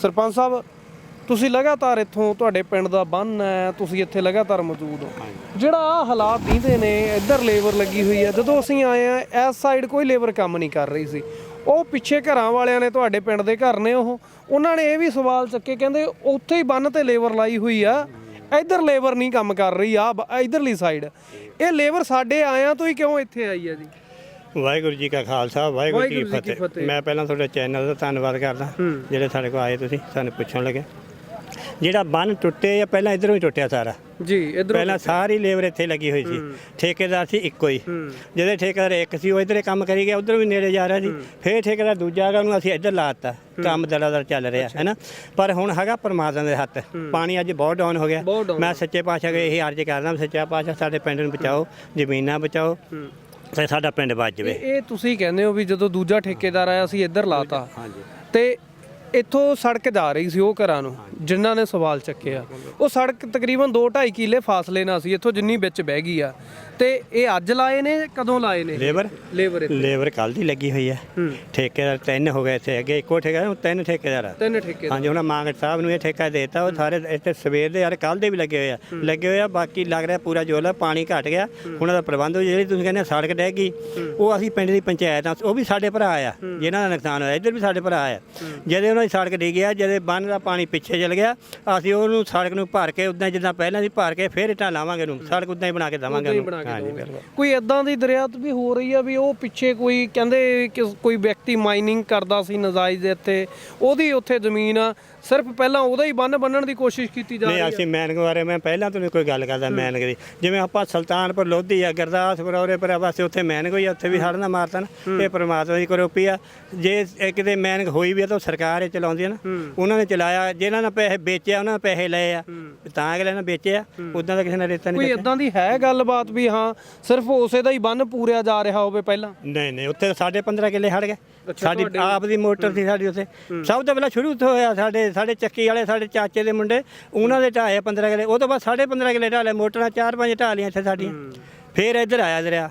ਸਰਪੰਚ ਸਾਹਿਬ, ਤੁਸੀਂ ਲਗਾਤਾਰ ਇੱਥੋਂ ਤੁਹਾਡੇ ਪਿੰਡ ਦਾ ਬੰਨ ਹੈ, ਤੁਸੀਂ ਇੱਥੇ ਲਗਾਤਾਰ ਮੌਜੂਦ ਹੋ। ਜਿਹੜਾ ਆਹ ਹਾਲਾਤ ਦੀਂਦੇ ਨੇ, ਇੱਧਰ ਲੇਬਰ ਲੱਗੀ ਹੋਈ ਹੈ। ਜਦੋਂ ਅਸੀਂ ਆਏ ਆ ਇਸ ਸਾਈਡ ਕੋਈ ਲੇਬਰ ਕੰਮ ਨਹੀਂ ਕਰ ਰਹੀ ਸੀ। ਉਹ ਪਿੱਛੇ ਘਰਾਂ ਵਾਲਿਆਂ ਨੇ ਤੁਹਾਡੇ ਪਿੰਡ ਦੇ ਘਰ ਨੇ ਉਹ। ਉਹਨਾਂ ਨੇ ਇਹ ਵੀ ਸਵਾਲ ਚੱਕੇ, ਕਹਿੰਦੇ ਉੱਥੇ ਹੀ ਬੰਨ ਤੇ ਲੇਬਰ ਲਾਈ ਹੋਈ ਆ। ਇੱਧਰ ਲੇਬਰ ਨਹੀਂ ਕੰਮ ਕਰ ਰਹੀ ਆ ਬ- ਇੱਧਰਲੀ ਸਾਈਡ ਇਹ ਲੇਬਰ ਸਾਡੇ ਆਇਆਂ ਤੋਂ ਹੀ ਕਿਉਂ ਇੱਥੇ ਆਈ ਆ ਜੀ? ਵਾਹਿਗੁਰੂ ਜੀ ਕਾ ਖਾਲਸਾ ਵਾਹਿਗੁਰੂ ਜੀ ਕੀ ਫਤਿਹ। ਮੈਂ ਪਹਿਲਾਂ ਤੁਹਾਡੇ ਚੈਨਲ ਦਾ ਧੰਨਵਾਦ ਕਰਦਾ ਜਿਹੜੇ ਸਾਡੇ ਕੋਲ ਆਏ ਤੁਸੀਂ ਸਾਨੂੰ ਪੁੱਛਣ ਲੱਗੇ। ਜਿਹੜਾ ਬੰਨ ਟੁੱਟੇ ਆ ਪਹਿਲਾਂ ਇਧਰੋਂ ਹੀ ਟੁੱਟਿਆ ਸਾਰਾ। ਜੀ ਇੱਧਰ ਪਹਿਲਾਂ ਸਾਰੀ ਲੇਬਰ ਇੱਥੇ ਲੱਗੀ ਹੋਈ ਸੀ। ਠੇਕੇਦਾਰ ਸੀ ਇੱਕੋ ਹੀ। ਜਿਹਦੇ ਠੇਕੇਦਾਰ ਇੱਕ ਸੀ ਉਹ ਇਧਰੇ ਕੰਮ ਕਰੀ ਗਿਆ ਉਧਰ ਵੀ ਨੇੜੇ ਜਾ ਰਿਹਾ ਸੀ। ਫੇਰ ਠੇਕੇਦਾਰ ਦੂਜਾ ਹੈਗਾ ਉਹਨੂੰ ਅਸੀਂ ਇੱਧਰ ਲਾਤਾ ਕੰਮ ਦੜਾਦੜ ਚੱਲ ਰਿਹਾ ਹੈ ਨਾ ਪਰ ਹੁਣ ਹੈਗਾ ਪਰਮਾਤਮਾ ਦੇ ਹੱਥ। ਪਾਣੀ ਅੱਜ ਬਹੁਤ ਡਾਊਨ ਹੋ ਗਿਆ। ਮੈਂ ਸੱਚੇ ਪਾਤਸ਼ਾਹ ਅੱਗੇ ਇਹ ਅਰਜ਼ ਕਰਦਾ ਸੱਚਾ ਪਾਤਸ਼ਾਹ ਸਾਡੇ ਪਿੰਡ ਨੂੰ ਬਚਾਓ ਜ਼ਮੀਨਾਂ ਬਚਾਓ। ਤੇ ਸਾਡਾ ਪਿੰਡ ਬਚ ਜਾਵੇ। ਇਹ ਇਹ ਤੁਸੀਂ ਕਹਿੰਦੇ ਹੋ ਵੀ ਜਦੋਂ ਦੂਜਾ ਠੇਕੇਦਾਰ ਆਇਆ ਸੀ ਇੱਧਰ ਲਾਤਾ। ਹਾਂਜੀ ਤੇ ਇੱਥੋਂ ਸੜਕ ਜਾ ਰਹੀ ਸੀ ਉਹ ਘਰਾਂ ਨੂੰ ਜਿਨ੍ਹਾਂ ਨੇ ਸਵਾਲ ਚੱਕਿਆ। ਉਹ ਸੜਕ ਤਕਰੀਬਨ 2.5 ਕਿਲੇ ਫਾਸਲੇ ਨਾਲ ਸੀ ਇੱਥੋਂ ਜਿੰਨੀ ਵਿੱਚ ਬਹਿ ਗਈ ਆ। ਤੇ ਇਹ ਅੱਜ ਲਾਏ ਨੇ ਕਦੋਂ ਲਾਏ ਨੇ? ਲੇਬਰ? ਲੇਬਰ ਇੱਥੇ। ਲੇਬਰ ਕੱਲ ਦੀ ਲੱਗੀ ਹੋਈ ਹੈ। ਹੂੰ। ਠੇਕੇਦਾਰ ਤਿੰਨ ਹੋ ਗਏ ਇੱਥੇ ਅੱਗੇ ਇੱਕੋ ਠੇਕੇਦਾਰ ਹੁਣ ਤਿੰਨ ਠੇਕੇਦਾਰ ਆ। ਤਿੰਨ ਠੇਕੇ ਹਾਂਜੀ ਉਹਨਾਂ ਮਾਂਗਟ ਸਾਹਿਬ ਨੂੰ ਇਹ ਠੇਕਾ ਦੇਤਾ ਉਹ ਸਾਰੇ ਇੱਥੇ ਸਵੇਰ ਦੇ ਯਾਰ ਕੱਲ ਦੇ ਵੀ ਲੱਗੇ ਹੋਏ ਆ। ਲੱਗੇ ਹੋਏ ਆ ਬਾਕੀ ਲੱਗ ਰਿਹਾ ਪੂਰਾ ਜੋਲਾ ਪਾਣੀ ਘਟ ਗਿਆ। ਉਹਨਾਂ ਦਾ ਪ੍ਰਬੰਧ ਹੋ ਜਿਹੜੀ ਤੁਸੀਂ ਕਹਿੰਦੇ ਆ ਸੜਕ ਡਹਿ ਗਈ ਉਹ ਅਸੀਂ ਪਿੰਡ ਦੀ ਪੰਚਾਇਤ ਆ ਉਹ ਵੀ ਸਾਡੇ ਭਰਾ ਆ ਜਿਨ੍ਹਾਂ ਦਾ ਨੁਕਸਾਨ ਹੋਇਆ ਇੱਧਰ ਵੀ ਸਾਡੇ ਭਰਾ ਆ। ਜਦੋਂ ਉਹਨਾਂ ਦੀ ਸੜਕ ਡਿੱਗ ਗਿਆ ਜਦੋਂ ਬੰਨ ਦਾ ਪਾਣੀ ਪਿੱਛੇ ਚਲ ਗਿਆ ਅਸੀਂ ਉਹਨੂੰ ਸੜਕ ਨੂੰ ਭਰ ਕੇ ਉਦਾਂ ਜਿੱਦਾਂ ਪਹਿਲਾਂ ਸੀ ਭਰ ਕੇ ਫੇਰ ਇੱਟਾਂ ਲਾਵਾਂਗੇ ਉਹਨੂੰ। ਸੜਕ ਉਦਾਂ ਹੀ ਬਣਾ ਕੇ ਦੇਵਾਂਗੇ ਉਹਨੂੰ। ਕੇ। ਬਿਲਕੁਲ ਕੋਈ ਇਦਾਂ ਦੀ ਦਰਿਆਤ ਵੀ ਹੋ ਰਹੀ ਆ ਵੀ ਉਹ ਪਿੱਛੇ ਕੋਈ ਕਹਿੰਦੇ ਕਿ ਕੋਈ ਵਿਅਕਤੀ ਮਾਈਨਿੰਗ ਕਰਦਾ ਸੀ ਨਜਾਇਜ਼ ਇੱਥੇ ਉਹਦੀ ਉੱਥੇ ਜ਼ਮੀਨ ਆ ਸਿਰਫ ਪਹਿਲਾਂ ਉਹਦਾ ਹੀ ਬੰਨ ਬੰਨਣ ਦੀ ਕੋਸ਼ਿਸ਼ ਕੀਤੀ ਜਾ ਰਹੀ ਨਹੀਂ ਆ। ਅਸੀਂ ਮੈਨਗ ਬਾਰੇ ਮੈਂ ਪਹਿਲਾਂ ਤੋਂ ਨਹੀਂ ਕੋਈ ਗੱਲ ਕਰਦਾ ਮੈਨਗ ਦੀ। ਜਿਵੇਂ ਆਪਾਂ ਸੁਲਤਾਨਪੁਰ ਲੋਧੀ ਆ ਗੁਰਦਾਸਪੁਰ ਔਰੇ ਪਰ ਵਾਸਤੇ ਉੱਥੇ ਮੈਨਗ ਹੋਈ ਆ, ਉੱਥੇ ਵੀ ਹੜ੍ਹ ਨਾ ਮਾਰਤਨ ਇਹ ਪਰਮਾਤਮਾ ਦੀ ਕਰੋਪੀ ਆ। ਜੇ ਇਹ ਕਿਤੇ ਮੈਨਗ ਹੋਈ ਵੀ ਆ ਤਾਂ ਸਰਕਾਰ ਹੀ ਚਲਾਉਂਦੀ ਆ ਨਾ। ਉਹਨਾਂ ਨੇ ਚਲਾਇਆ ਜਿਨ੍ਹਾਂ ਨੇ ਪੈਸੇ ਵੇਚਿਆ ਉਹਨਾਂ ਨੇ ਪੈਸੇ ਲਏ ਆ। ਤਾਂ ਅਗਲੇ ਨੇ ਵੇਚਿਆ ਉਦਾਂ ਦਾ ਕਿਸੇ ਨੇ ਰੇਤਾ ਨਹੀਂ ਕੋਈ ਇਦਾਂ ਦੀ ਹੈ ਗੱਲਬਾਤ ਵੀ ਹਾਂ ਸਿਰਫ ਉਸੇ ਦਾ ਹੀ ਬੰਨ ਪੂਰਿਆ ਜਾ ਰਿਹਾ ਹੋਵੇ ਪਹਿਲਾਂ। ਨਹੀਂ ਨਹੀਂ ਉੱਥੇ ਸਾਡੇ 15 ਕਿੱਲੇ ਹੜ ਗਏ। ਸਾਡੀ ਆਪ ਦੀ ਮੋਟਰ ਸੀ ਸਾਡੀ ਉੱਥੇ। ਸਭ ਤੋਂ ਪਹਿਲਾਂ ਸ਼ੁਰੂ ਤੋਂ ਹੋਇਆ ਸਾਡੇ ਸਾਡੇ ਚੱਕੀ ਵਾਲੇ ਸਾਡੇ ਚਾਚੇ ਦੇ ਮੁੰਡੇ ਉਹਨਾਂ ਦੇ ਢਾਏ 15 ਕਿੱਲੇ। ਉਹ ਤੋਂ ਬਾਅਦ ਸਾਡੇ 15 ਕਿੱਲੇ ਢਾਲੇ ਮੋਟਰਾਂ ਚਾਰ ਪੰਜ ਢਾਲੀਆਂ ਇੱਥੇ ਸਾਡੀਆਂ। ਫੇਰ ਇੱਧਰ ਆਇਆ ਦਰਿਆ।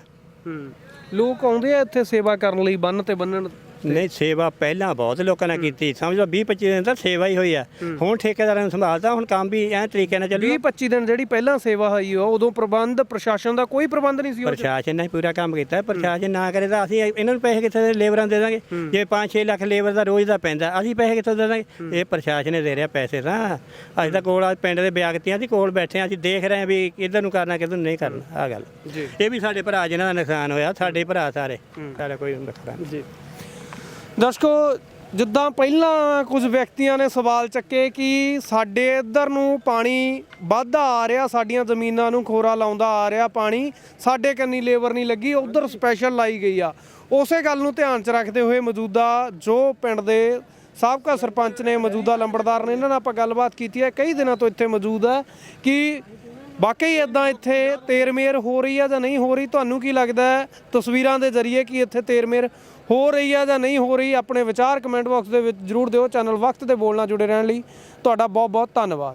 ਲੋਕ ਆਉਂਦੇ ਆ ਇੱਥੇ ਸੇਵਾ ਕਰਨ ਲਈ ਬੰਨ ਤੇ ਬੰਨਣ। ਨਹੀਂ ਸੇਵਾ ਪਹਿਲਾਂ ਬਹੁਤ ਲੋਕਾਂ ਨੇ ਕੀਤੀ। ਸਮਝ ਲਓ 20 25 ਦਿਨ ਤਾਂ ਸੇਵਾ ਹੀ ਹੋਈ ਆ। ਹੁਣ ਠੇਕੇਦਾਰਾਂ ਨੂੰ ਸੰਭਾਲਦਾ ਹੁਣ ਕੰਮ ਵੀ ਐਂ ਤਰੀਕੇ ਨਾਲ ਚੱਲੂ। 20 25 ਦਿਨ ਜਿਹੜੀ ਪਹਿਲਾਂ ਸੇਵਾ ਹੋਈ ਆ ਉਦੋਂ ਪ੍ਰਬੰਧ ਪ੍ਰਸ਼ਾਸਨ ਦਾ ਕੋਈ ਪ੍ਰਬੰਧ ਨਹੀਂ ਸੀ ਉਹ। ਪ੍ਰਸ਼ਾਸਨ ਨੇ ਪੂਰਾ ਕੰਮ ਕੀਤਾ। ਪ੍ਰਸ਼ਾਸਨ ਨਾ ਕਰੇ ਤਾਂ ਅਸੀਂ ਇਹਨਾਂ ਨੂੰ ਪੈਸੇ ਕਿੱਥੇ ਲੇਬਰਾਂ ਦੇ ਦਾਂਗੇ? ਜੇ 5-6 ਲੱਖ ਲੇਬਰ ਦਾ ਰੋਜ਼ ਦਾ ਪੈਂਦਾ ਅਸੀਂ ਪੈਸੇ ਕਿੱਥੋਂ ਦੇ ਦਾਂਗੇ? ਇਹ ਪ੍ਰਸ਼ਾਸਨ ਨੇ ਦੇ ਰਿਹਾ ਪੈਸੇ ਤਾਂ। ਅਸੀਂ ਤਾਂ ਕੋਲ ਪਿੰਡ ਦੇ ਵਿਅਕਤੀਆਂ ਦੀ ਕੋਲ ਬੈਠੇ ਆ ਅਸੀਂ ਦੇਖ ਰਹੇ ਆ ਵੀ ਕਿੱਧਰ ਨੂੰ ਕਰਨਾ ਕਿੱਧਰ ਨੂੰ ਨਹੀਂ ਕਰਨਾ ਆ ਗੱਲ। ਜੀ। ਇਹ ਵੀ ਸਾਡੇ ਭਰਾ ਜਿਨ੍ਹਾਂ ਦਾ ਨੁਕਸਾਨ ਹੋਇਆ ਸਾਡੇ ਭਰਾ ਸਾਰੇ। ਸਾਡਾ ਕੋਈ ਨੁਕਸਾਨ। ਜੀ। ਦਰਸ਼ਕੋ, ਜਿੱਦਾਂ ਪਹਿਲਾਂ ਕੁਝ ਵਿਅਕਤੀਆਂ ਨੇ ਸਵਾਲ ਚੱਕੇ ਕਿ ਸਾਡੇ ਇੱਧਰ ਨੂੰ ਪਾਣੀ ਵੱਧਦਾ ਆ ਰਿਹਾ, ਸਾਡੀਆਂ ਜ਼ਮੀਨਾਂ ਨੂੰ ਖੋਰਾ ਲਾਉਂਦਾ ਆ ਰਿਹਾ ਪਾਣੀ, ਸਾਡੇ ਕੰਨੀ ਲੇਬਰ ਨਹੀਂ ਲੱਗੀ, ਉਧਰ ਸਪੈਸ਼ਲ ਲਾਈ ਗਈ ਆ। ਉਸੇ ਗੱਲ ਨੂੰ ਧਿਆਨ 'ਚ ਰੱਖਦੇ ਹੋਏ ਮੌਜੂਦਾ ਜੋ ਪਿੰਡ ਦੇ ਸਾਬਕਾ ਸਰਪੰਚ ਨੇ ਮੌਜੂਦਾ ਲੰਬੜਦਾਰ ਨੇ, ਇਹਨਾਂ ਨਾਲ ਆਪਾਂ ਗੱਲਬਾਤ ਕੀਤੀ ਹੈ। ਕਈ ਦਿਨਾਂ ਤੋਂ ਇੱਥੇ ਮੌਜੂਦ ਹੈ ਕਿ ਵਾਕਈ ਇਦਾਂ ਇੱਥੇ ਤੇਰਮੇਰ ਹੋ ਰਹੀ ਆ ਜਾਂ ਨਹੀਂ ਹੋ ਰਹੀ, ਤੁਹਾਨੂੰ ਕੀ ਲੱਗਦਾ ਹੈ? ਤਸਵੀਰਾਂ ਦੇ ਜ਼ਰੀਏ ਕਿ ਇੱਥੇ ਤੇਰਮੇਰ ਹੋ ਰਹੀ ਆ ਜਾਂ ਨਹੀਂ ਹੋ ਰਹੀ, ਆਪਣੇ ਵਿਚਾਰ ਕਮੈਂਟ ਬਾਕਸ ਦੇ ਵਿੱਚ ਜਰੂਰ ਦਿਓ। ਚੈਨਲ ਵਕਤ ਦੇ ਬੋਲ ਨਾਲ ਜੁੜੇ ਰਹਿਣ ਲਈ। ਤੁਹਾਡਾ ਬਹੁਤ ਬਹੁਤ ਧੰਨਵਾਦ।